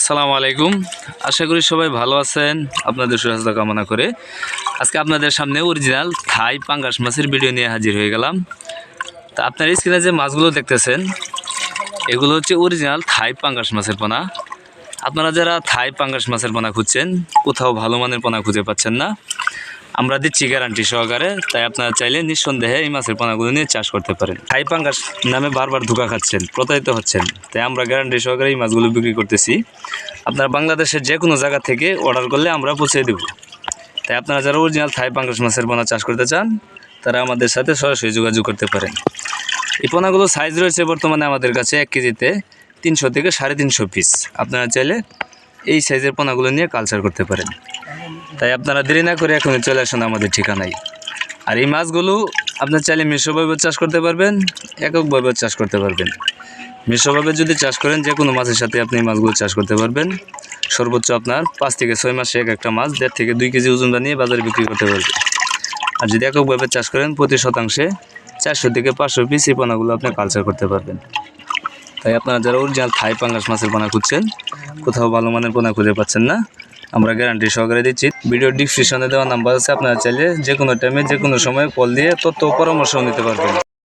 আসসালামু আলাইকুম। আশা করি সবাই ভালো আছেন। আপনাদের সুস্বাস্থ্য কামনা করে আজকে আপনাদের সামনে অরিজিনাল থাই পাঙ্গাস মাছের ভিডিও নিয়ে হাজির হয়ে গেলাম। তা আপনার স্ক্রিনে যে মাছগুলো দেখতেছেন, এগুলো হচ্ছে অরিজিনাল থাই পাঙ্গাস মাছের পোনা। আপনারা যারা থাই পাঙ্গাস মাছের পোনা খুঁজছেন, কোথাও ভালো মানের পোনা খুঁজে পাচ্ছেন না। আমরা দিচ্ছি গ্যারান্টি সহকারে, তাই আপনারা চাইলে নিঃসন্দেহে এই মাছের পোনাগুলো নিয়ে চাষ করতে পারেন। থাই পাঙ্গাস নামে বারবার ধোকা খাচ্ছেন, প্রতারিত হচ্ছেন, তাই আমরা গ্যারান্টি সহকারে এই মাছগুলো বিক্রি করতেছি। আপনারা বাংলাদেশের যে কোনো জায়গা থেকে অর্ডার করলে আমরা পৌঁছে দেব। তাই আপনারা যারা অরিজিনাল থাই পাঙ্গাস মাছের পোনা চাষ করতে চান, তারা আমাদের সাথে সরাসরি যোগাযোগ করতে পারেন। এই পোনাগুলো সাইজ রয়েছে বর্তমানে আমাদের কাছে এক কেজিতে। তিনশো থেকে সাড়ে তিনশো পিস আপনারা চাইলে এই সাইজের পোনাগুলো নিয়ে কালচার করতে পারেন। তাই আপনারা দেরি না করে এখনই চলে আসুন আমাদের ঠিকানায়। আর এই মাছগুলো আপনার চাইলে মিশ্রভাবে চাষ করতে পারবেন, এককভাবে চাষ করতে পারবেন। মিশ্রভাবে যদি চাষ করেন যে কোনো মাছের সাথে আপনি মাছগুলো চাষ করতে পারবেন। সর্বোচ্চ আপনার পাঁচ থেকে ছয় মাসে এক একটা মাছ দেড় থেকে দুই কেজি ওজন বানিয়ে বাজারে বিক্রি করতে পারবেন। আর যদি এককভাবে চাষ করেন, প্রতি শতাংশে চারশো থেকে পাঁচশো পিস এই পোনাগুলো আপনি কালচার করতে পারবেন। তাই আপনারা যারা অরিজিনাল থাই পাঙ্গাস মাছের পোনা খুঁজছেন, কোথাও ভালো মানের পোনা খুঁজে পাচ্ছেন না, আমরা গ্যারান্টি সহকারে দিচ্ছি। ভিডিও ডিসক্রিপশনে দেওয়া নাম্বার আছে, আপনারা চাইলে যে কোনো টাইমে যে কোনো সময় কল দিয়ে তথ্য পরামর্শ নিতে পারবেন।